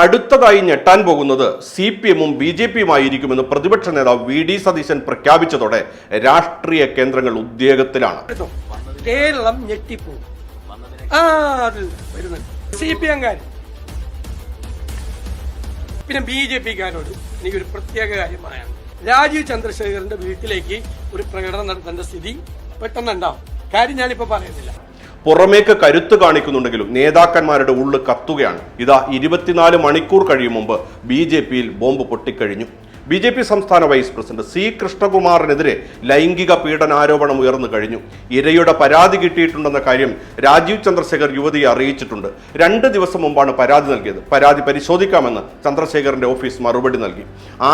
അടുത്തതായി ഞെട്ടാൻ പോകുന്നത് സി പി എമ്മും ബി ജെ പിയുമായിരിക്കുമെന്ന് പ്രതിപക്ഷ നേതാവ് വി ഡി സതീശൻ പ്രഖ്യാപിച്ചതോടെ രാഷ്ട്രീയ കേന്ദ്രങ്ങൾ ഉദ്യോഗത്തിലാണ്. കേരളം സി പി എംകാർ പിന്നെ ബി ജെ പിക്കാരോട് എനിക്കൊരു പ്രത്യേക കാര്യം പറയാം രാജീവ് ചന്ദ്രശേഖരന്റെ വീട്ടിലേക്ക് ഒരു പ്രകടനം നടത്തേണ്ട സ്ഥിതി പെട്ടെന്നുണ്ടാവും. കാര്യം ഞാനിപ്പോ പറയുന്നില്ല. പുറമേക്ക് കരുത്ത് കാണിക്കുന്നുണ്ടെങ്കിലും നേതാക്കന്മാരുടെ ഉള്ളു കത്തുകയാണ്. ഇതാ ഇരുപത്തിനാല് മണിക്കൂർ കഴിയും മുമ്പ് ബി ജെ പിയിൽ ബോംബ് പൊട്ടിക്കഴിഞ്ഞു. ബി ജെ പി സംസ്ഥാന വൈസ് പ്രസിഡന്റ് സി കൃഷ്ണകുമാറിനെതിരെ ലൈംഗിക പീഡനാരോപണം ഉയർന്നു കഴിഞ്ഞു. ഇരയുടെ പരാതി കിട്ടിയിട്ടുണ്ടെന്ന കാര്യം രാജീവ് ചന്ദ്രശേഖർ യുവതിയെ അറിയിച്ചിട്ടുണ്ട്. രണ്ട് ദിവസം മുമ്പാണ് പരാതി നൽകിയത്. പരാതി പരിശോധിക്കാമെന്ന് ചന്ദ്രശേഖറിന്റെ ഓഫീസ് മറുപടി നൽകി.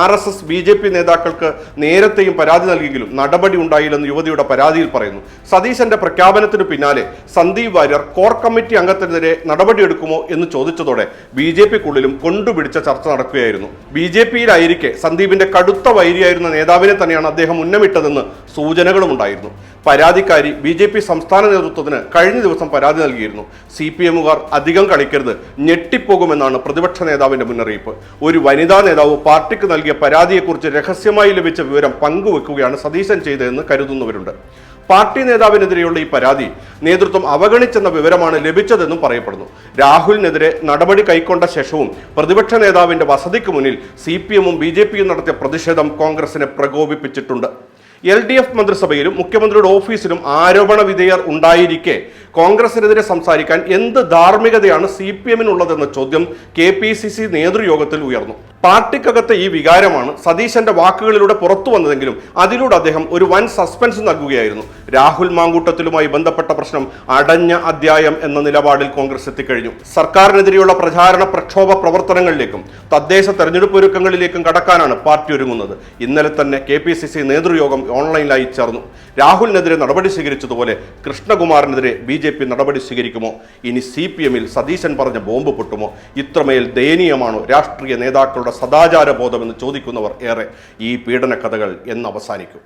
R S S B J P നേതാക്കൾക്ക് നേരത്തെയും പരാതി നൽകിയെങ്കിലും നടപടി ഉണ്ടായില്ലെന്ന് യുവതിയുടെ പരാതിയിൽ പറയുന്നു. സതീശന്റെ പ്രഖ്യാപനത്തിനു പിന്നാലെ സന്ദീപ് വാര്യർ കോർ കമ്മിറ്റി അംഗത്തിനെതിരെ നടപടിയെടുക്കുമോ എന്ന് ചോദിച്ചതോടെ ബി ജെ പിക്കുള്ളിലും കൊണ്ടുപിടിച്ച ചർച്ച നടക്കുകയായിരുന്നു. ബി ജെ പിയിലായിരിക്കെ സന്ദീപിന്റെ കടുത്ത വൈരിയായിരുന്ന നേതാവിനെ തന്നെയാണ് അദ്ദേഹം ഉന്നമിട്ടതെന്ന് സൂചനകളും ഉണ്ടായിരുന്നു. പരാതിക്കാരി ബി ജെ പി സംസ്ഥാന നേതൃത്വത്തിന് കഴിഞ്ഞ ദിവസം പരാതി നൽകിയിരുന്നു. സി പി എമ്മുകാർ അധികം കളിക്കരുത് ഞെട്ടിപ്പോകുമെന്നാണ് പ്രതിപക്ഷ നേതാവിന്റെ മുന്നറിയിപ്പ്. ഒരു വനിതാ നേതാവ് പാർട്ടിക്ക് നൽകിയ പരാതിയെക്കുറിച്ച് രഹസ്യമായി ലഭിച്ച വിവരം പങ്കുവെക്കുകയാണ് സതീശൻ ചെയ്തതെന്ന് കരുതുന്നവരുണ്ട്. പാർട്ടി നേതാവിനെതിരെയുള്ള ഈ പരാതി നേതൃത്വം അവഗണിച്ചെന്ന വിവരമാണ് ലഭിച്ചതെന്നും പറയപ്പെടുന്നു. രാഹുലിനെതിരെ നടപടി കൈക്കൊണ്ട ശേഷവും പ്രതിപക്ഷ നേതാവിന്റെ വസതിക്ക് മുന്നിൽ സി പി എമ്മും ബി ജെ പിയും നടത്തിയ പ്രതിഷേധം കോൺഗ്രസിനെ പ്രകോപിപ്പിച്ചിട്ടുണ്ട്. എൽ ഡി എഫ് മന്ത്രിസഭയിലും മുഖ്യമന്ത്രിയുടെ ഓഫീസിലും ആരോപണ വിധേയർ ഉണ്ടായിരിക്കെ കോൺഗ്രസിനെതിരെ സംസാരിക്കാൻ എന്ത് ധാർമ്മികതയാണ് സി പി എമ്മിനുള്ളതെന്ന ചോദ്യം കെ പി സി സി നേതൃയോഗത്തിൽ ഉയർന്നു. പാർട്ടിക്കകത്തെ ഈ വികാരമാണ് സതീശന്റെ വാക്കുകളിലൂടെ പുറത്തു വന്നതെങ്കിലും അതിലൂടെ അദ്ദേഹം ഒരു വൻ സസ്പെൻസ് നൽകുകയായിരുന്നു. രാഹുൽ മാങ്കൂട്ടത്തിലുമായി ബന്ധപ്പെട്ട പ്രശ്നം അടഞ്ഞ അധ്യായം എന്ന നിലപാടിൽ കോൺഗ്രസ് എത്തിക്കഴിഞ്ഞു. സർക്കാരിനെതിരെയുള്ള പ്രചാരണ പ്രക്ഷോഭ പ്രവർത്തനങ്ങളിലേക്കും തദ്ദേശ തെരഞ്ഞെടുപ്പ് ഒരുക്കങ്ങളിലേക്കും കടക്കാനാണ് പാർട്ടി ഒരുങ്ങുന്നത്. ഇന്നലെ തന്നെ കെ പി സി സി നേതൃയോഗം ഓൺലൈനിലായി ചേർന്നു. രാഹുലിനെതിരെ നടപടി സ്വീകരിച്ചതുപോലെ കൃഷ്ണകുമാറിനെതിരെ ബി ജെ പി നടപടി സ്വീകരിക്കുമോ? ഇനി സി പി എമ്മിൽ സതീശൻ പറഞ്ഞ ബോംബ് പൊട്ടുമോ? ഇത്രമേൽ ദയനീയമാണോ രാഷ്ട്രീയ നേതാക്കളുടെ സദാചാര ബോധമെന്ന് ചോദിക്കുന്നവർ ഏറെ ഈ പീഡന കഥകൾ എന്ന് അവസാനിക്കും